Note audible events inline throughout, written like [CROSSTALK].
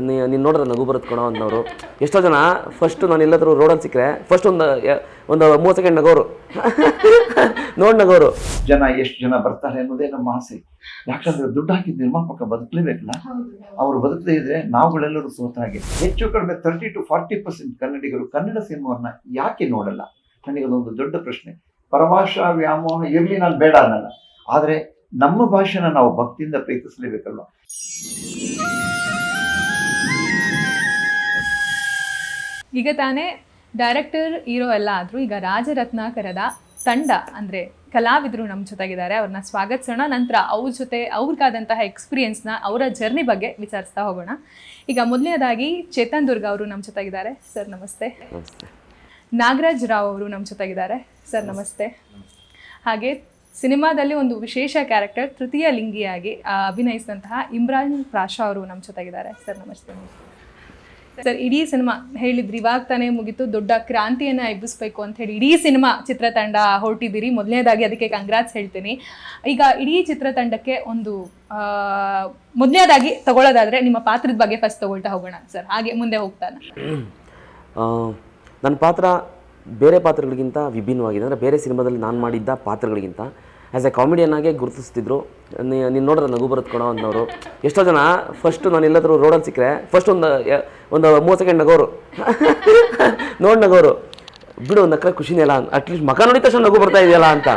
ನೀನು ನೋಡಿದ್ರೆ ನಗು ಬರುತ್ತೆ ಕೊಡೋ ಅಂದವರು. ಎಷ್ಟೋ ಜನ ಫಸ್ಟ್ ನಾನು ಎಲ್ಲಾದರೂ ರೋಡಲ್ಲಿ ಸಿಕ್ಕರೆ ಫಸ್ಟ್ ಒಂದು ಒಂದು ಮೂವತ್ತು ಸೆಕೆಂಡ್ ನಗೋರು. [LAUGHS] ನೋಡಿ ನಗೋರು. ಜನ ಎಷ್ಟು ಜನ ಬರ್ತಾರೆ ಅನ್ನೋದೇ ನಮ್ಮ ಆಸೆ. ಯಾಕಂದ್ರೆ ದುಡ್ಡು ಹಾಕಿದ ನಿರ್ಮಾಪಕ ಬದುಕಲೇಬೇಕಲ್ಲ? ಅವರು ಬದುಕದೇ ಇದ್ರೆ ನಾವುಗಳೆಲ್ಲರೂ ಸೋತ ಹೆಚ್ಚು ಕಡಿಮೆ ತರ್ಟಿ ಟು ಫಾರ್ಟಿ ಪರ್ಸೆಂಟ್ ಕನ್ನಡಿಗರು ಕನ್ನಡ ಸಿನಿಮಾವನ್ನ ಯಾಕೆ ನೋಡಲ್ಲ? ನನಗೆ ಅದೊಂದು ದೊಡ್ಡ ಪ್ರಶ್ನೆ. ಪರಭಾಷಾ ವ್ಯಾಮೋಹ ಇರಲಿ ನಾನು ಬೇಡ ಅನ್ನಲ್ಲ. ಆದರೆ ನಮ್ಮ ಭಾಷೆನ ನಾವು ಭಕ್ತಿಯಿಂದ ಪ್ರೀತಿಸಲೇಬೇಕಲ್ವ? ಈಗ ತಾನೇ ಡೈರೆಕ್ಟರ್ ಹೀರೋ ಎಲ್ಲ ಆದರೂ ಈಗ ರಾಜರತ್ನಾಕರದ ತಂಡ ಅಂದರೆ ಕಲಾವಿದರು ನಮ್ಮ ಜೊತೆಗಿದ್ದಾರೆ ಅವ್ರನ್ನ ಸ್ವಾಗತಿಸೋಣ. ನಂತರ ಅವ್ರ ಜೊತೆ ಅವ್ರಿಗಾದಂತಹ ಎಕ್ಸ್ಪೀರಿಯೆನ್ಸ್ನ ಅವರ ಜರ್ನಿ ಬಗ್ಗೆ ವಿಚಾರಿಸ್ತಾ ಹೋಗೋಣ. ಈಗ ಮೊದಲನೇದಾಗಿ ಚೇತನ್ ದುರ್ಗ ಅವರು ನಮ್ಮ ಜೊತೆಗಿದ್ದಾರೆ. ಸರ್ ನಮಸ್ತೆ. ನಾಗರಾಜ್ ರಾವ್ ಅವರು ನಮ್ಮ ಜೊತೆಗಿದ್ದಾರೆ. ಸರ್ ನಮಸ್ತೆ. ಹಾಗೆ ಸಿನಿಮಾದಲ್ಲಿ ಒಂದು ವಿಶೇಷ ಕ್ಯಾರೆಕ್ಟರ್ ತೃತೀಯ ಲಿಂಗಿಯಾಗಿ ಅಭಿನಯಿಸಿದಂತಹ ಇಮ್ರಾನ್ ಪ್ರಾಶಾ ಅವರು ನಮ್ಮ ಜೊತೆಗಿದ್ದಾರೆ. ಸರ್ ನಮಸ್ತೆ. ಸರ್, ಇಡೀ ಸಿನಿಮಾ ಹೇಳಿದ್ರಿ, ಇವಾಗ ತಾನೇ ಮುಗಿತು, ದೊಡ್ಡ ಕ್ರಾಂತಿಯನ್ನ ಎಬ್ಬಿಸ್ಬೇಕು ಅಂತ ಹೇಳಿ ಇಡೀ ಸಿನಿಮಾ ಚಿತ್ರತಂಡ ಹೊರಟಿದ್ದೀರಿ. ಮೊದಲನೇದಾಗಿ ಅದಕ್ಕೆ ಕಂಗ್ರಾಟ್ಸ್ ಹೇಳ್ತೀನಿ. ಈಗ ಇಡೀ ಚಿತ್ರತಂಡಕ್ಕೆ ಒಂದು ಮೊದಲನೇದಾಗಿ ತಗೊಳ್ಳೋದಾದ್ರೆ ನಿಮ್ಮ ಪಾತ್ರದ ಬಗ್ಗೆ ಫಸ್ಟ್ ತಗೊಳ್ತಾ ಹೋಗೋಣ ಸರ್. ಹಾಗೆ ಮುಂದೆ ಹೋಗ್ತಾನೆ. ನನ್ನ ಪಾತ್ರ ಬೇರೆ ಪಾತ್ರಗಳಿಗಿಂತ ವಿಭಿನ್ನವಾಗಿದೆ. ಅಂದರೆ ಬೇರೆ ಸಿನಿಮಾದಲ್ಲಿ ನಾನು ಮಾಡಿದ್ದ ಪಾತ್ರಗಳಿಗಿಂತ ಆ್ಯಸ್ ಎ ಕಾಮಿಡಿಯನ್ ಆಗೇ ಗುರುತಿಸ್ತಿದ್ರು. ನೀನು ನೋಡಿದ್ರೆ ನಗು ಬರುತ್ತೆ ಕೊಡೋ ಅಂದವರು. ಎಷ್ಟೋ ಜನ ಫಸ್ಟ್ ನಾನು ಎಲ್ಲಾದರೂ ರೋಡಲ್ಲಿ ಸಿಕ್ಕರೆ ಫಸ್ಟ್ ಒಂದು ಒಂದು ಮೂವತ್ತು ಸೆಕೆಂಡ್ ನಗೋರು. ನೋಡಿ ನಗೋರು. ಬಿಡು ನಕ್ರೆ ಖುಷಿನೇ ಇಲ್ಲ. ಅಟ್ಲೀಸ್ಟ್ ಮಕ ನೋಡಿದ ತಕ್ಷಣ ನಗು ಬರ್ತಾ ಇದೆಯಲ್ಲ ಅಂತ.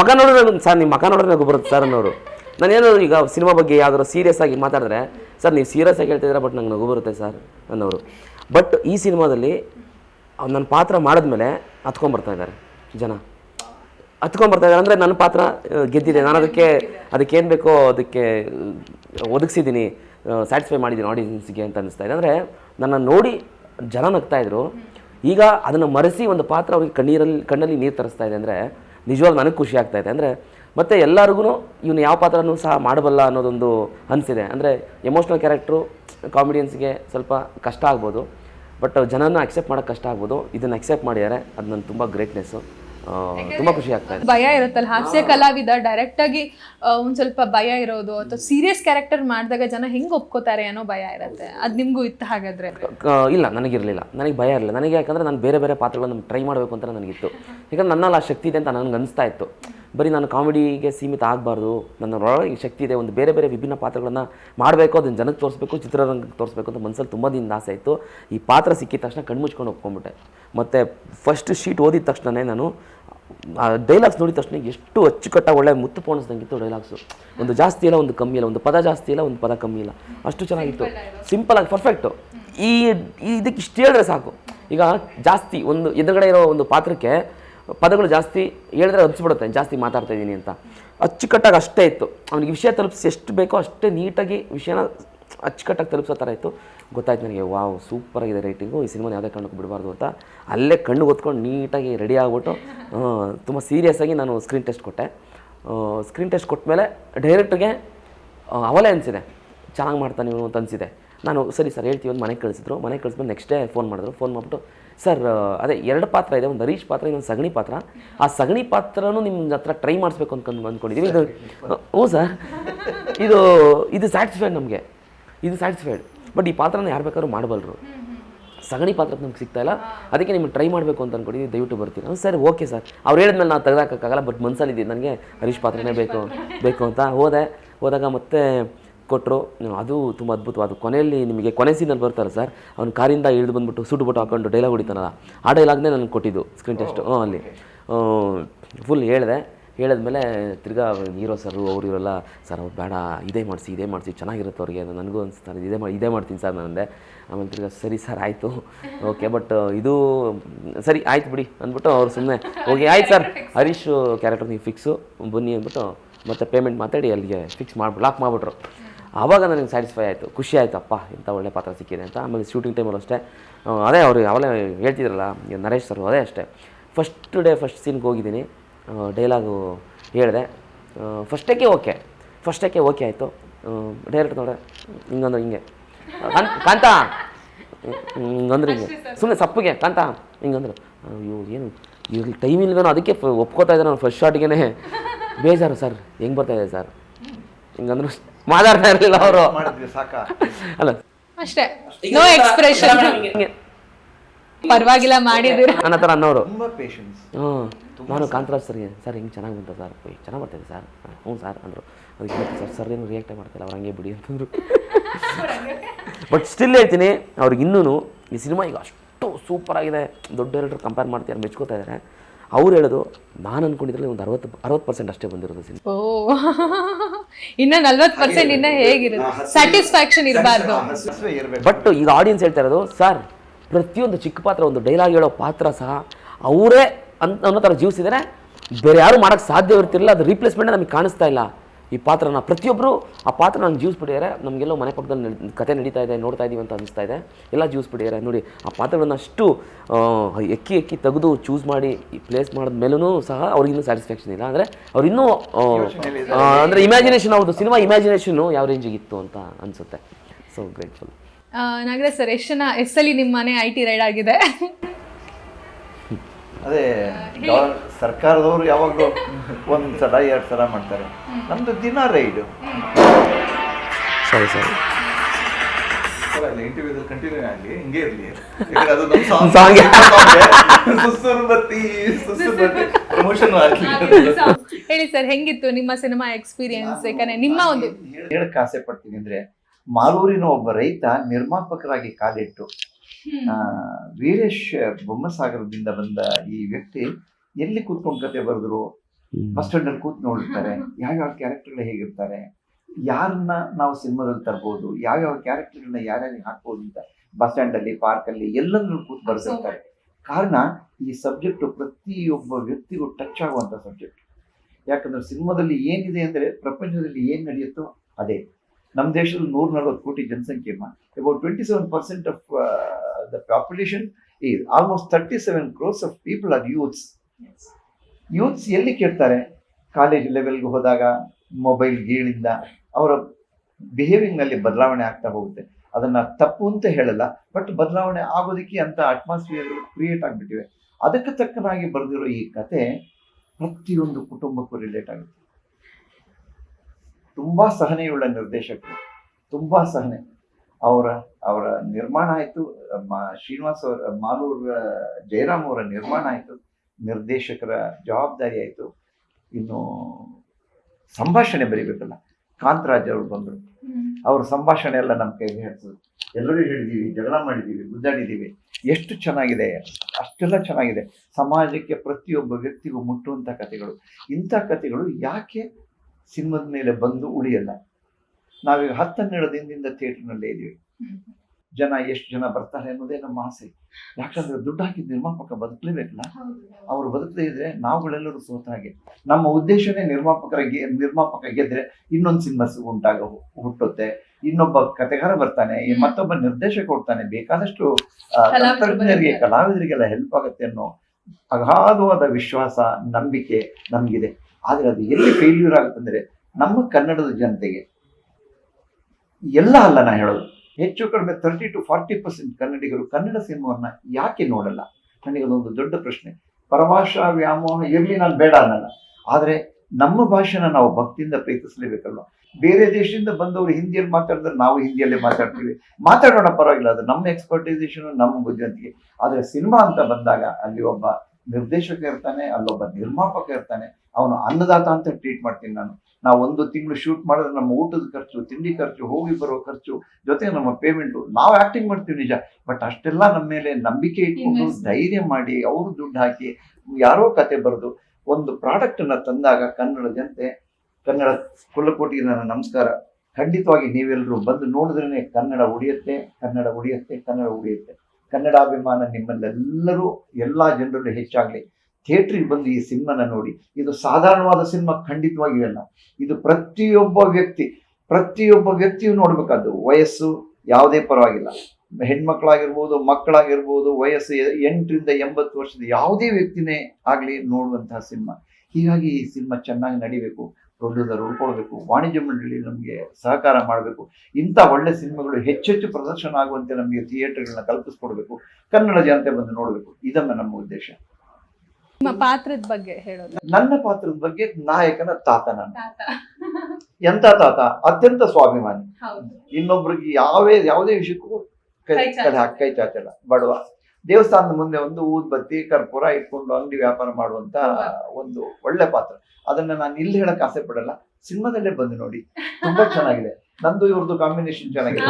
ಮಕ ನೋಡಿದ್ರೆ, ಸರ್ ನಿಮ್ಮ ಮಕ ನೋಡಿದ್ರೆ ನಗು ಬರುತ್ತೆ ಸರ್ ಅನ್ನೋರು. ನಾನೇನು ಈಗ ಸಿನಿಮಾ ಬಗ್ಗೆ ಯಾವ್ದಾರು ಸೀರಿಯಸ್ ಆಗಿ ಮಾತಾಡಿದ್ರೆ, ಸರ್, ನೀವು ಸೀರಿಯಸ್ ಆಗಿ ಹೇಳ್ತಿದ್ದೀರಾ ಬಟ್ ನಂಗೆ ನಗು ಬರುತ್ತೆ ಸರ್ ಅನ್ನೋರು. ಬಟ್ ಈ ಸಿನಿಮಾದಲ್ಲಿ ನನ್ನ ಪಾತ್ರ ಮಾಡಿದ್ಮೇಲೆ ಹತ್ಕೊಂಡ್ಬರ್ತಾ ಇದ್ದಾರೆ ಜನ. ಹತ್ಕೊಂಡ್ಬರ್ತಾ ಇದ್ದಾರೆ. ಅಂದರೆ ನನ್ನ ಪಾತ್ರ ಗೆದ್ದಿದೆ. ನಾನು ಅದಕ್ಕೆ ಅದಕ್ಕೆ ಏನು ಬೇಕೋ ಅದಕ್ಕೆ ಒದಗಿಸಿದ್ದೀನಿ ಸ್ಯಾಟಿಸ್ಫೈ ಮಾಡಿದ್ದೀನಿ ಆಡಿಯನ್ಸ್ಗೆ ಅಂತ ಅನಿಸ್ತಾ ಇದೆ. ಅಂದರೆ ನನ್ನ ನೋಡಿ ಜನ ನಗ್ತಾ ಇದ್ರು. ಈಗ ಅದನ್ನು ಮರೆಸಿ ಒಂದು ಪಾತ್ರ ಅವ್ರಿಗೆ ಕಣ್ಣೀರಲ್ಲಿ, ಕಣ್ಣಲ್ಲಿ ನೀರು ತರಿಸ್ತಾ ಇದೆ ಅಂದರೆ ನಿಜವಾಗ್ಲೂ ನನಗೆ ಖುಷಿ ಆಗ್ತಾ ಇದೆ. ಅಂದರೆ ಮತ್ತು ಎಲ್ಲರಿಗೂ ಇವನು ಯಾವ ಪಾತ್ರನೂ ಸಹ ಮಾಡಬಲ್ಲ ಅನ್ನೋದೊಂದು ಅನಿಸಿದೆ. ಅಂದರೆ ಎಮೋಷ್ನಲ್ ಕ್ಯಾರೆಕ್ಟ್ರು ಕಾಮಿಡಿಯನ್ಸ್ಗೆ ಸ್ವಲ್ಪ ಕಷ್ಟ ಆಗ್ಬೋದು. ಬಟ್ ಜನನ ಅಕ್ಸೆಪ್ಟ್ ಮಾಡೋಕ್ಕೆ ಕಷ್ಟ ಆಗ್ಬೋದು. ಇದನ್ನು ಅಕ್ಸೆಪ್ಟ್ ಮಾಡಿದ್ದಾರೆ. ಅದು ನನ್ನ ತುಂಬ ಗ್ರೇಟ್ನೆಸ್ಸು ತುಂಬ ಖುಷಿ ಆಗ್ತದೆ ಭಯ ಇರುತ್ತಲ್ಲ. ಹಾಸ್ಯ ಕಲಾವಿದ ಡೈರೆಕ್ಟ್ ಆಗಿ ಒಂದ್ ಸ್ವಲ್ಪ ಭಯ ಇರೋದು ಅಥವಾ ಸೀರಿಯಸ್ ಕ್ಯಾರೆಕ್ಟರ್ ಮಾಡಿದಾಗ ಜನ ಹೆಂಗ್ ಒಪ್ಕೋತಾರೆ ಅನ್ನೋ ಭಯ ಇರುತ್ತೆ. ಅದ್ ನಿಮ್ಗೂ ಇತ್ತು ಹಾಗಾದ್ರೆ? ಇಲ್ಲ ನನಗಿರಲಿಲ್ಲ. ನನಗೆ ಭಯ ಇರಲಿಲ್ಲ. ನನಗೆ ಯಾಕಂದ್ರೆ ನಾನು ಬೇರೆ ಬೇರೆ ಪಾತ್ರಗಳನ್ನು ಟ್ರೈ ಮಾಡಬೇಕು ಅಂತ ನನಗಿತ್ತು. ಯಾಕಂದ್ರೆ ನನ್ನಲ್ಲಿ ಆ ಶಕ್ತಿ ಇದೆ ಅಂತ ನನಗೆ ಅನಿಸ್ತಾ ಇತ್ತು. ಬರೀ ನಾನು ಕಾಮಿಡಿಗೆ ಸೀಮಿತ ಆಗಬಾರ್ದು. ನನ್ನ ಒಳಗೆ ಈ ಶಕ್ತಿ ಇದೆ ಒಂದು ಬೇರೆ ಬೇರೆ ವಿಭಿನ್ನ ಪಾತ್ರಗಳನ್ನು ಮಾಡಬೇಕು ಅದನ್ನು ಜನಕ್ಕೆ ತೋರಿಸ್ಬೇಕು ಚಿತ್ರರಂಗಕ್ಕೆ ತೋರಿಸ್ಬೇಕು ಅಂತ ಮನಸ್ಸಲ್ಲಿ ತುಂಬ ದಿನ ಆಸೆ ಇತ್ತು. ಈ ಪಾತ್ರ ಸಿಕ್ಕಿದ ತಕ್ಷಣ ಕಣ್ಮುಚ್ಕೊಂಡು ಒಪ್ಕೊಂಡ್ಬಿಟ್ಟೆ. ಮತ್ತು ಫಸ್ಟ್ ಶೀಟ್ ಓದಿದ ತಕ್ಷಣವೇ ನಾನು ಡೈಲಾಗ್ಸ್ ನೋಡಿದ ತಕ್ಷಣ ಎಷ್ಟು ಅಚ್ಚುಕಟ್ಟಾಗಿ ಒಳ್ಳೆ ಮುತ್ತು ಪೋಣಿಸ್ದಂಗಿತ್ತು ಡೈಲಾಗ್ಸು ಒಂದು ಜಾಸ್ತಿ ಇಲ್ಲ ಒಂದು ಕಮ್ಮಿ ಇಲ್ಲ ಒಂದು ಪದ ಜಾಸ್ತಿ ಇಲ್ಲ ಒಂದು ಪದ ಕಮ್ಮಿ ಇಲ್ಲ. ಅಷ್ಟು ಚೆನ್ನಾಗಿತ್ತು. ಸಿಂಪಲ್ ಆಗಿ ಪರ್ಫೆಕ್ಟು ಈ ಈ ಇದಕ್ಕೆ ಇಷ್ಟು ಹೇಳಿದ್ರೆ ಸಾಕು. ಈಗ ಜಾಸ್ತಿ ಒಂದು ಎದುರುಗಡೆ ಇರೋ ಒಂದು ಪಾತ್ರಕ್ಕೆ ಪದಗಳು ಜಾಸ್ತಿ ಹೇಳಿದ್ರೆ ಹಚ್ಚಿಬಿಡುತ್ತೆ ಜಾಸ್ತಿ ಮಾತಾಡ್ತಾ ಇದ್ದೀನಿ ಅಂತ. ಅಚ್ಚುಕಟ್ಟಾಗಿ ಅಷ್ಟೇ ಇತ್ತು. ಅವ್ನಿಗೆ ವಿಷಯ ತಲುಪಿಸಿ ಎಷ್ಟು ಬೇಕೋ ಅಷ್ಟೇ ನೀಟಾಗಿ ವಿಷಯನ ಅಚ್ಚುಕಟ್ಟಾಗಿ ತಲುಪಿಸೋ ಥರ ಇತ್ತು. ಗೊತ್ತಾಯ್ತು ನನಗೆ ವಾವ್ ಸೂಪರಾಗಿದೆ ರೈಟಿಂಗು ಈ ಸಿನಿಮಾನ ಯಾವುದೇ ಕಾರಣಕ್ಕೂ ಬಿಡಬಾರ್ದು ಅಂತ ಅಲ್ಲೇ ಕಣ್ಣು ಹೊತ್ಕೊಂಡು ನೀಟಾಗಿ ರೆಡಿ ಆಗಿಬಿಟ್ಟು ತುಂಬ ಸೀರಿಯಸ್ಸಾಗಿ ನಾನು ಸ್ಕ್ರೀನ್ ಟೆಸ್ಟ್ ಕೊಟ್ಟೆ. ಸ್ಕ್ರೀನ್ ಟೆಸ್ಟ್ ಕೊಟ್ಟಮೇಲೆ ಡೈರೆಕ್ಟ್ಗೆ ಅವಲೇ ಅನಿಸಿದೆ. ಚೆನ್ನಾಗಿ ಮಾಡ್ತಾನೆ ಇವನು ಅಂತ ಅನಿಸಿದೆ. ನಾನು ಸರಿ ಸರ್ ಹೇಳ್ತೀವಿ ಒಂದು ಮನೆಗೆ ಕಳಿಸಿದ್ರು. ಮನೆಗೆ ಕಳಿಸ್ಬಿಟ್ಟು ನೆಕ್ಸ್ಟ್ ಡೇ ಫೋನ್ ಮಾಡಿದ್ರು. ಫೋನ್ ಮಾಡಿಬಿಟ್ಟು ಸರ್ ಅದೇ ಎರಡು ಪಾತ್ರ ಇದೆ ಒಂದು ಹರೀಶ್ ಪಾತ್ರ ಇನ್ನೊಂದು ಸಗಣಿ ಪಾತ್ರ. ಆ ಸಗಣಿ ಪಾತ್ರನೂ ನಿಮ್ಮ ಹತ್ರ ಟ್ರೈ ಮಾಡಿಸ್ಬೇಕು ಅಂದ್ಕೊಂಡು ಅಂದ್ಕೊಂಡಿದ್ದೀವಿ ಇದು ಹ್ಞೂ ಸರ್. ಇದು ಇದು ಸ್ಯಾಟಿಸ್ಫೈಡ್ ನಮಗೆ. ಇದು ಸ್ಯಾಟಿಸ್ಫೈಡ್ ಬಟ್ ಈ ಪಾತ್ರನ ಯಾರು ಬೇಕಾದ್ರೂ ಮಾಡಬಲ್ಲರು ಸಗಣಿ ಪಾತ್ರ ನಮ್ಗೆ ಸಿಗ್ತಾ ಇಲ್ಲ. ಅದಕ್ಕೆ ನಿಮ್ಗೆ ಟ್ರೈ ಮಾಡಬೇಕು ಅಂತ ಅಂದ್ಕೊಡಿ ದಯವಿಟ್ಟು ಬರ್ತೀನಿ ಸರ್ ಓಕೆ ಸರ್ ಅವ್ರು ಹೇಳಿದ್ಮೇಲೆ ನಾವು ತೆಗೆದಾಕೋಕ್ಕಾಗಲ್ಲ ಬಟ್ ಮನಸ್ಸಲ್ಲಿದ್ದೀನಿ ನನಗೆ ಹರೀಶ್ ಪಾತ್ರನೇ ಬೇಕು ಬೇಕು ಅಂತ ಹೋದೆ. ಹೋದಾಗ ಮತ್ತೆ ಕೊಟ್ಟರು ಅದು ತುಂಬ ಅದ್ಭುತವಾದ ಕೊನೆಯಲ್ಲಿ ನಿಮಗೆ ಕೊನೆ ಸೀನಲ್ಲಿ ಬರ್ತಾರೆ ಸರ್ ಅವ್ನು ಕಾರಿಂದ ಇಳಿದು ಬಂದುಬಿಟ್ಟು ಸೂಟು ಬಟ್ಟು ಹಾಕೊಂಡು ಡೈಲಾಗ್ ಹೊಡಿತಾನಲ್ಲ ಆ ಡೈಲಾಗ್ನೇ ನನಗೆ ಕೊಟ್ಟಿದ್ದು ಸ್ಕ್ರೀನ್ ಟೆಸ್ಟ್ ಹ್ಞೂ ಅಲ್ಲಿ. ಫುಲ್ ಹೇಳಿದೆ. ಹೇಳಿದ್ಮೇಲೆ ತಿರ್ಗಾ ಹೀರೋ ಸರ್, ಅವರು ಇವರೆಲ್ಲ, ಸರ್, ಅವ್ರು ಬೇಡ, ಇದೇ ಮಾಡಿಸಿ ಇದೇ ಮಾಡಿಸಿ, ಚೆನ್ನಾಗಿರುತ್ತೆ ಅವ್ರಿಗೆ. ಅದು ನನಗೂ ಅನಿಸ್ತಾರೆ ಇದೇ ಮಾಡಿ ಇದೇ ಮಾಡ್ತೀನಿ ಸರ್ ನಂದೆ ಆಮೇಲೆ ತಿರ್ಗಾ, ಸರಿ ಸರ್, ಆಯಿತು. ಓಕೆ, ಬಟ್ ಇದು, ಸರಿ, ಆಯ್ತು ಬಿಡಿ, ಅಂದ್ಬಿಟ್ಟು ಅವ್ರು ಸುಮ್ಮನೆ ಓಕೆ, ಆಯ್ತು ಸರ್, ಹರೀಶ್ ಕ್ಯಾರೆಕ್ಟರ್ ನೀವು ಫಿಕ್ಸು, ಬನ್ನಿ, ಅಂದ್ಬಿಟ್ಟು ಮತ್ತೆ ಪೇಮೆಂಟ್ ಮಾತಾಡಿ ಅಲ್ಲಿಗೆ ಫಿಕ್ಸ್ ಮಾಡಿ ಲಾಕ್ ಮಾಡಿಬಿಟ್ರು. ಆವಾಗ ನನಗೆ ಸ್ಯಾಟಿಸ್ಫೈ ಆಯಿತು, ಖುಷಿ ಆಯಿತು, ಅಪ್ಪ, ಇಂಥ ಒಳ್ಳೆ ಪಾತ್ರ ಸಿಕ್ಕಿದೆ ಅಂತ. ಆಮೇಲೆ ಶೂಟಿಂಗ್ ಟೈಮಲ್ಲೂ ಅಷ್ಟೇ, ಅದೇ ಅವರು ಅವಲೇ ಹೇಳ್ತಿದ್ರಲ್ಲ, ನರೇಶ್ ಸರ್, ಅದೇ ಅಷ್ಟೇ. ಫಸ್ಟ್ ಡೇ ಫಸ್ಟ್ ಸೀನ್ಗೆ ಹೋಗಿದ್ದೀನಿ. ಡೈಲಾಗು ಹೇಳಿದೆ. ಫಸ್ಟಕ್ಕೆ ಓಕೆ ಫಸ್ಟಕ್ಕೆ ಓಕೆ ಆಯಿತು. ಡೈರೆಕ್ಟ್ ನೋಡ್ರೆ ಹಿಂಗಂದ್ರೆ ಹಿಂಗೆ. ಕಾಂತ? ಹಿಂಗಂದ್ರೆ ಹಿಂಗೆ. ಸುಮ್ಮನೆ ಸಪ್ಪಗೆ ಕಾಂತ? ಹಿಂಗಂದ್ರು. ಅಯ್ಯೋ ಏನು ಇವ್ರಿಗೆ ಟೈಮ್ ಇಲ್ವೇನೋ ಅದಕ್ಕೆ ಫ- ಒಪ್ಕೋತಾ ಇದ್ದಾರೆ ನಾನು ಫಸ್ಟ್ ಶಾರ್ಟ್ಗೆ ಬೇಜಾರು ಸರ್ ಹೆಂಗೆ ಬರ್ತಾ ಇದೆ ಸರ್? ಹಿಂಗಂದ್ರು ಮಾತಾಡ್ತಾ ಇರಲಿಲ್ಲ ಅವರು. ಅಲ್ಲ. ಅಷ್ಟೇ. ನೋ ಎಕ್ಸ್ಪ್ರೆಷನ್ ಪರವಾಗಿಲ್ಲ ಮಾಡಿದ್ರು ನನ್ನ ಹತ್ರ ಅನ್ನೋರು. ತುಂಬಾ ಪೇಷನ್ಸ್ ಹ್ಞೂ ನಾನು ಕಾಂತರಾಜ್ ಸರ್ಗೆ ಸರ್ ಹಿಂಗೆ ಚೆನ್ನಾಗಿ ಬಂತ ಸರ್? ಓಯ್ ಚೆನ್ನಾಗಿ ಬರ್ತಿದೆ ಸರ್. ಹ್ಞೂ ಸರ್ ಅಂದರು. ಅದಕ್ಕೆ ಸರ್ ಸರ್ ಏನು ರಿಯಾಕ್ಟೇ ಮಾಡ್ತಿಲ್ಲ ಅವ್ರು ಹಂಗೆ ಬಿಡಿ ಅಂತಂದರು. ಬಟ್ ಸ್ಟಿಲ್ ಹೇಳ್ತೀನಿ ಅವ್ರಿಗೆ ಇನ್ನೂ ಈ ಸಿನಿಮಾ ಈಗ ಅಷ್ಟು ಸೂಪರ್ ಆಗಿದೆ. ದೊಡ್ಡ ಎಲ್ಲರೂ ಕಂಪೇರ್ ಮಾಡ್ತಾರೆ ಮೆಚ್ಕೋತಾ ಇದ್ದಾರೆ ಅವ್ರು ಹೇಳೋದು ನಾನು ಅನ್ಕೊಂಡಿದ್ರೆ ಒಂದು ಅರವತ್ತು ಅರವತ್ತು ಪರ್ಸೆಂಟ್ ಅಷ್ಟೇ ಬಂದಿರೋದು ಸಿನಿಮಾ ಓ [LAUGHS] ಇನ್ನ ನಲ್ವತ್ತು ಪರ್ಸೆಂಟ್ ಇನ್ನ ಹೇಗಿರುತ್ತೆ? ಸ್ಯಾಟಿಸ್ಫ್ಯಾಕ್ಷನ್ ಇರಬಾರ್ದು. ಬಟ್ ಈಗ ಆಡಿಯನ್ಸ್ ಹೇಳ್ತಾ ಇರೋದು ಸರ್ ಪ್ರತಿಯೊಂದು ಚಿಕ್ಕ ಪಾತ್ರ ಒಂದು ಡೈಲಾಗ್ ಹೇಳೋ ಪಾತ್ರ ಸಹ ಅವರೇ ಅಂತ ಅನ್ನೋ ಥರ ಜೀವಿಸಿದರೆ ಬೇರೆ ಯಾರು ಮಾಡೋಕ್ಕೆ ಸಾಧ್ಯ ಇರ್ತಿರಲಿಲ್ಲ ಅದು ರೀಪ್ಲೇಸ್ಮೆಂಟ್ ನಮಗೆ ಕಾಣಿಸ್ತಾ ಇಲ್ಲ. ಈ ಪಾತ್ರನ ಪ್ರತಿಯೊಬ್ಬರು ಆ ಪಾತ್ರ ನಾನು ಜೀವಿಸ್ಬಿಟ್ಟಿದ್ದಾರೆ. ನಮಗೆಲ್ಲೋ ಮನೆ ಪಕ್ಕದಲ್ಲಿ ಕತೆ ನಡೀತಾ ಇದೆ, ನೋಡ್ತಾ ಇದ್ದೀವಿ ಅಂತ ಅನಿಸ್ತಾ ಇದೆ. ಎಲ್ಲ ಜೀವಿಸ್ಬಿಟ್ಟಿದ್ದಾರೆ. ನೋಡಿ, ಆ ಪಾತ್ರಗಳನ್ನ ಅಷ್ಟು ಎಕ್ಕಿ ಎಕ್ಕಿ ತೆಗೆದು ಚೂಸ್ ಮಾಡಿ ಪ್ಲೇಸ್ ಮಾಡಿದ ಮೇಲೂ ಸಹ ಅವ್ರಿಗಿನ್ನೂ ಸ್ಯಾಟಿಸ್ಫ್ಯಾಕ್ಷನ್ ಇಲ್ಲ. ಅಂದರೆ ಅವ್ರು ಇನ್ನೂ ಅಂದರೆ ಇಮ್ಯಾಜಿನೇಷನ್ ಅವ್ರದ್ದು ಸಿನಿಮಾ ಇಮ್ಯಾಜಿನೇಷನ್ನು ಯಾವ ರೇಂಜಿಗೆ ಇತ್ತು ಅಂತ ಅನಿಸುತ್ತೆ. ಸೊ ಗ್ರೇಟ್ಫುಲ್ ನಾಗರಾಜ್ ಸರ್, ಎಷ್ಟು ಜನ ಎಸ್ ನಿಮ್ಮ ಮನೆ ಐ ಟಿ ರೈಡ್ ಆಗಿದೆ? ಅದೇ ಸರ್ಕಾರದವರು ಯಾವಾಗಲೂ [LAUGHS] ಒಂದ್ ಸಲ ಎರಡು ಸಲ ಮಾಡ್ತಾರೆ. ನಮ್ದು ದಿನ ರೈಡು. ಸರಿ ಸರಿ. ಇಂಟರ್ವ್ಯೂ ಕಂಟಿನ್ಯೂ ಆಗಲಿ ಹಿಂಗೆ ಇರಲಿ. [LAUGHS] ಅದು ನಮ್ಮ [LAUGHS] ಸಾಂಗ್ ಬತ್ತಿ ಬತ್ತಿ. ಪ್ರಮೋಷನ್ ಆಗಲಿ. ಹೇಳಿ ಸರ್ ಹೆಂಗಿತ್ತು ನಿಮ್ಮ ಸಿನಿಮಾ ಎಕ್ಸ್ಪೀರಿಯನ್ಸ್ ಯಾಕಂದ್ರೆ ನಿಮ್ಮ ಒಂದು ಹೇಳಕ್ ಆಸೆ ಪಡ್ತೀನಿ ಅಂದ್ರೆ ಮಾಲೂರಿನ ಒಬ್ಬ ರೈತ ನಿರ್ಮಾಪಕರಾಗಿ ಕಾಲಿಟ್ಟು ವೀರೇಶ್ ಬೊಮ್ಮಸಾಗರದಿಂದ ಬಂದ ಈ ವ್ಯಕ್ತಿ ಎಲ್ಲಿ ಕೂತ್ಕೊಂಡು ಕತೆ ಬರೆದ್ರು? ಬಸ್ ಸ್ಟ್ಯಾಂಡ್ ಅಲ್ಲಿ ಕೂತ್ ನೋಡಿರ್ತಾರೆ [LAUGHS] ಯಾವ್ಯಾವ ಕ್ಯಾರೆಕ್ಟರ್ಗಳು ಹೇಗಿರ್ತಾರೆ? ಯಾರನ್ನ ನಾವು ಸಿನಿಮಾದಲ್ಲಿ ತರ್ಬೋದು? ಯಾವ್ಯಾವ ಕ್ಯಾರೆಕ್ಟರ್ಗಳನ್ನ ಯಾರ್ಯಾರಿಗೆ ಹಾಕ್ಬೋದು ಅಂತ ಬಸ್ ಸ್ಟ್ಯಾಂಡ್ ಅಲ್ಲಿ ಪಾರ್ಕ್ ಅಲ್ಲಿ ಎಲ್ಲಂದ್ರೂ ಕೂತ್ ಬರ್ಸಿರ್ತಾರೆ ಕಾರಣ ಈ ಸಬ್ಜೆಕ್ಟ್ ಪ್ರತಿಯೊಬ್ಬ ವ್ಯಕ್ತಿಗೂ ಟಚ್ ಆಗುವಂತ ಸಬ್ಜೆಕ್ಟ್. ಯಾಕಂದ್ರೆ ಸಿನಿಮಾದಲ್ಲಿ ಏನಿದೆ ಅಂದ್ರೆ ಪ್ರಪಂಚದಲ್ಲಿ ಏನ್ ನಡೆಯುತ್ತೋ ಅದೇ. ನಮ್ಮ ದೇಶದಲ್ಲಿ ನೂರ ನಲವತ್ತು ಕೋಟಿ ಜನಸಂಖ್ಯೆ about twenty seven percent of the population is almost thirty seven of people are youths youths ಎಲ್ಲಿ ಕೇಳ್ತಾರೆ? ಕಾಲೇಜ್ ಲೆವೆಲ್ಗೆ ಹೋದಾಗ ಮೊಬೈಲ್ ಗೀಳಿಂದ ಅವರ ಬಿಹೇವಿಂಗ್ನಲ್ಲಿ ಬದಲಾವಣೆ ಆಗ್ತಾ ಹೋಗುತ್ತೆ. ಅದನ್ನು ತಪ್ಪು ಅಂತ ಹೇಳಲ್ಲ ಬಟ್ ಬದಲಾವಣೆ ಆಗೋದಕ್ಕೆ ಅಂತ ಅಟ್ಮಾಸ್ಫಿಯರ್ ಕ್ರಿಯೇಟ್ ಆಗಿಬಿಟ್ಟಿವೆ. ಅದಕ್ಕೆ ತಕ್ಕನಾಗಿ ಬರೆದಿರೋ ಈ ಕತೆ ಪ್ರತಿಯೊಂದು ಕುಟುಂಬಕ್ಕೂ ರಿಲೇಟ್ ಆಗುತ್ತೆ. ತುಂಬ ಸಹನೆಯುಳ್ಳ ನಿರ್ದೇಶಕರು. ತುಂಬ ಸಹನೆ. ಅವರ ಅವರ ನಿರ್ಮಾಣ ಆಯಿತು. ಶ್ರೀನಿವಾಸ್ ಅವರ ಮಾಲೂರ ಜಯರಾಮ್ ಅವರ ನಿರ್ಮಾಣ ಆಯಿತು. ನಿರ್ದೇಶಕರ ಜವಾಬ್ದಾರಿ ಆಯಿತು. ಇನ್ನು ಸಂಭಾಷಣೆ ಬರೀಬೇಕಲ್ಲ. ಕಾಂತರಾಜ್ ಅವರು ಬಂದರು. ಅವ್ರ ಸಂಭಾಷಣೆ ಎಲ್ಲ ನಮ್ಮ ಕೈಗೆ ಹೇಳ್ತದೆ. ಎಲ್ಲರೂ ಹೇಳಿದ್ದೀವಿ ಜಗಳ ಮಾಡಿದ್ದೀವಿ ಗುದ್ದಾಡಿದ್ದೀವಿ. ಎಷ್ಟು ಚೆನ್ನಾಗಿದೆ ಅಷ್ಟೆಲ್ಲ ಚೆನ್ನಾಗಿದೆ. ಸಮಾಜಕ್ಕೆ ಪ್ರತಿಯೊಬ್ಬ ವ್ಯಕ್ತಿಗೂ ಮುಟ್ಟುವಂಥ ಕಥೆಗಳು. ಇಂಥ ಕಥೆಗಳು ಯಾಕೆ ಸಿನಿಮಾದ ಮೇಲೆ ಬಂದು ಉಳಿಯಲ್ಲ? ನಾವೀಗ ಹತ್ತನ್ನೆರಡು ದಿನದಿಂದ ಥಿಯೇಟರ್ನಲ್ಲೇ ಇದ್ದೀವಿ ಜನ ಎಷ್ಟು ಜನ ಬರ್ತಾರೆ ಅನ್ನೋದೇ ನಮ್ಮ ಆಸೆ. ಯಾಕಂದ್ರೆ ದುಡ್ಡು ಹಾಕಿದ ನಿರ್ಮಾಪಕ ಬದುಕಲೇಬೇಕಲ್ಲ? ಅವ್ರು ಬದುಕದೇ ಇದ್ರೆ ನಾವುಗಳೆಲ್ಲರೂ ಸೋತ ಹಾಗೆ ನಮ್ಮ ಉದ್ದೇಶನೇ ನಿರ್ಮಾಪಕರ ಗೆ- ನಿರ್ಮಾಪಕ ಗೆದ್ರೆ ಇನ್ನೊಂದು ಸಿನಿಮಾ ಉಂಟಾಗ ಹುಟ್ಟುತ್ತೆ. ಇನ್ನೊಬ್ಬ ಕತೆಗಾರ ಬರ್ತಾನೆ ಮತ್ತೊಬ್ಬ ನಿರ್ದೇಶಕ ಕೊಡ್ತಾನೆ. ಬೇಕಾದಷ್ಟು ತಜ್ಞರಿಗೆ ತಂತ್ರಜ್ಞರಿಗೆ ಕಲಾವಿದರಿಗೆಲ್ಲ ಹೆಲ್ಪ್ ಆಗುತ್ತೆ ಅನ್ನೋ ಅಗಾಧವಾದ ವಿಶ್ವಾಸ ನಂಬಿಕೆ ನಮಗಿದೆ. ಆದ್ರೆ ಅದು ಎಲ್ಲಿ ಫೇಲ್ಯೂರ್ ಆಗುತ್ತಂದ್ರೆ ನಮ್ಮ ಕನ್ನಡದ ಜನತೆಗೆ. ಎಲ್ಲ ಅಲ್ಲ ನಾ ಹೇಳೋದು. ಹೆಚ್ಚು ಕಡಿಮೆ ತರ್ಟಿ ಟು ಫಾರ್ಟಿ ಪರ್ಸೆಂಟ್ ಕನ್ನಡಿಗರು ಕನ್ನಡ ಸಿನಿಮಾವನ್ನ ಯಾಕೆ ನೋಡಲ್ಲ? ನನಗೆ ಅದೊಂದು ದೊಡ್ಡ ಪ್ರಶ್ನೆ. ಪರಭಾಷಾ, ವ್ಯಾಮೋಹ ಇರಲಿ ನಾನು ಬೇಡ ಅನ್ನಲ್ಲ. ಆದರೆ ನಮ್ಮ ಭಾಷೆನ ನಾವು ಭಕ್ತಿಯಿಂದ ಪ್ರೀತಿಸಲೇಬೇಕಲ್ವ? ಬೇರೆ ದೇಶದಿಂದ ಬಂದವರು ಹಿಂದಿಯಲ್ಲಿ ಮಾತಾಡಿದ್ರೆ ನಾವು ಹಿಂದಿಯಲ್ಲೇ ಮಾತಾಡ್ತೀವಿ. ಮಾತಾಡೋಣ ಪರವಾಗಿಲ್ಲ, ಅದು ನಮ್ಮ ಎಕ್ಸ್ಪರ್ಟೈಸೇಷನ್ ನಮ್ಮ ಬುದ್ಧಿವಂತಿಕೆ. ಆದರೆ ಸಿನಿಮಾ ಅಂತ ಬಂದಾಗ ಅಲ್ಲಿ ಒಬ್ಬ ನಿರ್ದೇಶಕ ಇರ್ತಾನೆ ಅಲ್ಲೊಬ್ಬ ನಿರ್ಮಾಪಕ ಇರ್ತಾನೆ ಅವನು ಅನ್ನದಾತ ಅಂತ ಟ್ರೀಟ್ ಮಾಡ್ತೀನಿ ನಾನು. ನಾವು ಒಂದು ತಿಂಗಳು ಶೂಟ್ ಮಾಡಿದ್ರೆ ನಮ್ಮ ಊಟದ ಖರ್ಚು ತಿಂಡಿ ಖರ್ಚು ಹೋಗಿ ಬರೋ ಖರ್ಚು ಜೊತೆಗೆ ನಮ್ಮ ಪೇಮೆಂಟು ನಾವು ಆಕ್ಟಿಂಗ್ ಮಾಡ್ತೀವಿ ನಿಜ ಬಟ್ ಅಷ್ಟೆಲ್ಲ ನಮ್ಮ ಮೇಲೆ ನಂಬಿಕೆ ಇಟ್ಕೊಂಡು. ಧೈರ್ಯ ಮಾಡಿ ಅವರು ದುಡ್ಡು ಹಾಕಿ ಯಾರೋ ಕತೆ ಬರೆದು ಒಂದು ಪ್ರಾಡಕ್ಟ್ ಅನ್ನ ತಂದಾಗ ಕನ್ನಡ ಜನತೆ ಕನ್ನಡ ಕುಲಕೋಟಿಗೆ ನನ್ನ ನಮಸ್ಕಾರ. ಖಂಡಿತವಾಗಿ ನೀವೆಲ್ಲರೂ ಬಂದು ನೋಡಿದ್ರೇ ಕನ್ನಡ ಉಳಿಯುತ್ತೆ ಕನ್ನಡ ಉಳಿಯುತ್ತೆ ಕನ್ನಡ ಉಳಿಯುತ್ತೆ. ಕನ್ನಡಾಭಿಮಾನ ನಿಮ್ಮಲ್ಲೆಲ್ಲರೂ ಎಲ್ಲ ಜನರಲ್ಲೂ ಹೆಚ್ಚಾಗಲಿ. ಥಿಯೇಟ್ರಿಗೆ ಬಂದು ಈ ಸಿನಿಮಾನ ನೋಡಿ. ಇದು ಸಾಧಾರಣವಾದ ಸಿನಿಮಾ ಖಂಡಿತವಾಗಿ ಅಲ್ಲ. ಇದು ಪ್ರತಿಯೊಬ್ಬ ವ್ಯಕ್ತಿ, ಪ್ರತಿಯೊಬ್ಬ ವ್ಯಕ್ತಿಯು ನೋಡಬೇಕಾದ್ದು. ವಯಸ್ಸು ಯಾವುದೇ ಪರವಾಗಿಲ್ಲ. ಹೆಣ್ಮಕ್ಳಾಗಿರ್ಬೋದು, ಮಕ್ಕಳಾಗಿರ್ಬೋದು, ವಯಸ್ಸು ಎಂಟರಿಂದ ಎಂಬತ್ತು ವರ್ಷದ ಯಾವುದೇ ವ್ಯಕ್ತಿನೇ ಆಗಲಿ ನೋಡುವಂತಹ ಸಿನಿಮಾ. ಹೀಗಾಗಿ ಈ ಸಿನಿಮಾ ಚೆನ್ನಾಗಿ ನಡಿಬೇಕು. ಪ್ರೊಡ್ಯೂಸರ್ ಉಳ್ಕೊಳ್ಬೇಕು. ವಾಣಿಜ್ಯ ಮಂಡಳಿ ನಮಗೆ ಸಹಕಾರ ಮಾಡಬೇಕು. ಇಂಥ ಒಳ್ಳೆ ಸಿನಿಮಾಗಳು ಹೆಚ್ಚೆಚ್ಚು ಪ್ರದರ್ಶನ ಆಗುವಂತೆ ನಮಗೆ ಥಿಯೇಟರ್ಗಳನ್ನ ಕಲ್ಪಿಸ್ಕೊಡ್ಬೇಕು. ಕನ್ನಡ ಜನತೆ ಬಂದು ನೋಡಬೇಕು. ಇದನ್ನ ನಮ್ಮ ಉದ್ದೇಶ. ನಿಮ್ಮ ಪಾತ್ರದ ಬಗ್ಗೆ ಹೇಳೋದು. ನನ್ನ ಪಾತ್ರದ ಬಗ್ಗೆ ನಾಯಕನ ತಾತ ನಾನು. ಎಂತ ತಾತ? ಅತ್ಯಂತ ಸ್ವಾಭಿಮಾನಿ. ಇನ್ನೊಬ್ರಿಗೆ ಯಾವೇ ಯಾವುದೇ ವಿಷಯಕ್ಕೂ ಕೈ ಕೈ ಚಾಚಲ್ಲ. ಬಡವ. ದೇವಸ್ಥಾನದ ಮುಂದೆ ಒಂದು ಊದ್ಬತ್ತಿ ಕರ್ಪೂರ ಇಟ್ಕೊಂಡು ಅಂಗಡಿ ವ್ಯಾಪಾರ ಮಾಡುವಂತ ಒಂದು ಒಳ್ಳೆ ಪಾತ್ರ. ಅದನ್ನ ನಾನು ಇಲ್ಲಿ ಹೇಳಕ್ ಆಸೆ ಪಡಲ್ಲ. ಸಿನಿಮಾದಲ್ಲೇ ಬಂದು ನೋಡಿ. ತುಂಬಾ ಚೆನ್ನಾಗಿದೆ. ನಂದು ಇವ್ರದ್ದು ಕಾಂಬಿನೇಷನ್ ಚೆನ್ನಾಗಿದೆ.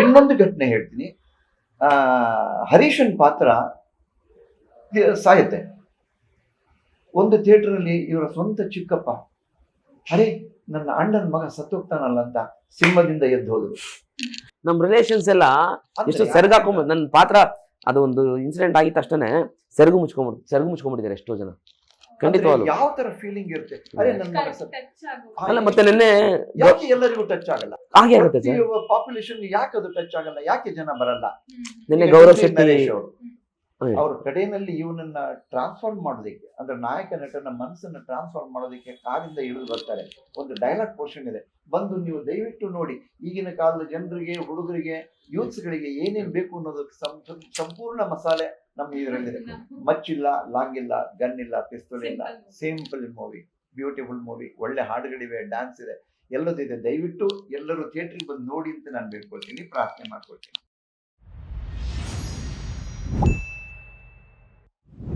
ಇನ್ನೊಂದು ಘಟನೆ ಹೇಳ್ತೀನಿ. ಆ ಹರೀಶನ್ ಪಾತ್ರ ಸಾಯತ್ತೆ. ಒಂದು ಥಿಯೇಟರ್ ಅಲ್ಲಿ ಇವರ ಸ್ವಂತ ಚಿಕ್ಕಪ್ಪ ಅರೆ ನನ್ನ ಅಣ್ಣನ ಮಗ ಸತ್ತೋಗ್ತಾನಲ್ಲ ಅಂತ ಸಿನಿಮಾದಿಂದ ಎದ್ದು ಹೋದ್ರು. ನಮ್ಮ ರಿಲೇಷನ್ಸ್ ಎಲ್ಲ ಎಷ್ಟು ಸೆರಗಾಕೊಂಬ ನನ್ನ ಪಾತ್ರ ಅದು ಒಂದು ಇನ್ಸಿಡೆಂಟ್ ಆಗಿತ್ತು ಅಷ್ಟೇ ಸೆರಗು ಮುಚ್ಕೊಂಬಿಡ್ ಸೆರಗು ಮುಚ್ಕೊಂಡ್ಬಿಟ್ಟಿದ್ದಾರೆ ಎಷ್ಟೋ ಜನ. ಖಂಡಿತವಾಗ್ಲು. ಯಾವ ತರ ಫೀಲಿಂಗ್ ಇರುತ್ತೆ? ಅರೆ ನನ್ನ ಅಲ್ಲ ಮತ್ತೆ ನಿನ್ನೆ ಯಾಕೆ ಎಲ್ಲರಿಗೂ ಟಚ್ ಆಗಲ್ಲ? ಹಾಗೆ ಆಗುತ್ತೆ ಸರ್. ಪಾಪ್ಯುಲೇಷನ್ ಯಾಕೆ ಅದು ಟಚ್ ಆಗಲ್ಲ? ಯಾಕೆ ಜನ ಬರಲ್ಲ? ನಿನ್ನೆ ಗೌರವ್ ಶೆಟ್ಟಿ. ಅವ್ರ. ಕಡೆಯಲ್ಲಿ ಇವನನ್ನ ಟ್ರಾನ್ಸ್ಫಾರ್ಮ್ ಮಾಡೋದಕ್ಕೆ ಅಂದ್ರೆ ನಾಯಕ ನಟನ ಮನಸ್ಸನ್ನ ಟ್ರಾನ್ಸ್ಫಾರ್ಮ್ ಮಾಡೋದಕ್ಕೆ ಕಾರಿಂದ ಇಳಿದು ಬರ್ತಾರೆ. ಒಂದು ಡೈಲಾಗ್ ಪೋರ್ಷನ್ ಇದೆ. ಬಂದು ನೀವು ದಯವಿಟ್ಟು ನೋಡಿ ಈಗಿನ ಕಾಲದ ಜನರಿಗೆ ಹುಡುಗರಿಗೆ ಯೂತ್ಸ್ಗಳಿಗೆ ಏನೇನ್ ಬೇಕು ಅನ್ನೋದಕ್ಕೆ ಸಂಪೂರ್ಣ ಮಸಾಲೆ ನಮ್ಮ ಇದರಲ್ಲಿದೆ. ಮಚ್ಚಿಲ್ಲ ಲಾಂಗ್ ಇಲ್ಲ ಗನ್ ಇಲ್ಲ. ಪಿಸ್ತೂಲ್ ಇಲ್ಲ ಸಿಂಪಲ್ ಮೂವಿ ಬ್ಯೂಟಿಫುಲ್ ಮೂವಿ ಒಳ್ಳೆ ಹಾಡುಗಳಿವೆ ಡ್ಯಾನ್ಸ್ ಇದೆ. ಎಲ್ಲದಿದೆ ದಯವಿಟ್ಟು ಎಲ್ಲರೂ ಥಿಯೇಟ್ರಿಗೆ ಬಂದು ನೋಡಿ ಅಂತ ನಾನು ಬೇಡ್ಕೊಳ್ತೀನಿ ಪ್ರಾರ್ಥನೆ ಮಾಡ್ಕೊಳ್ತೀನಿ.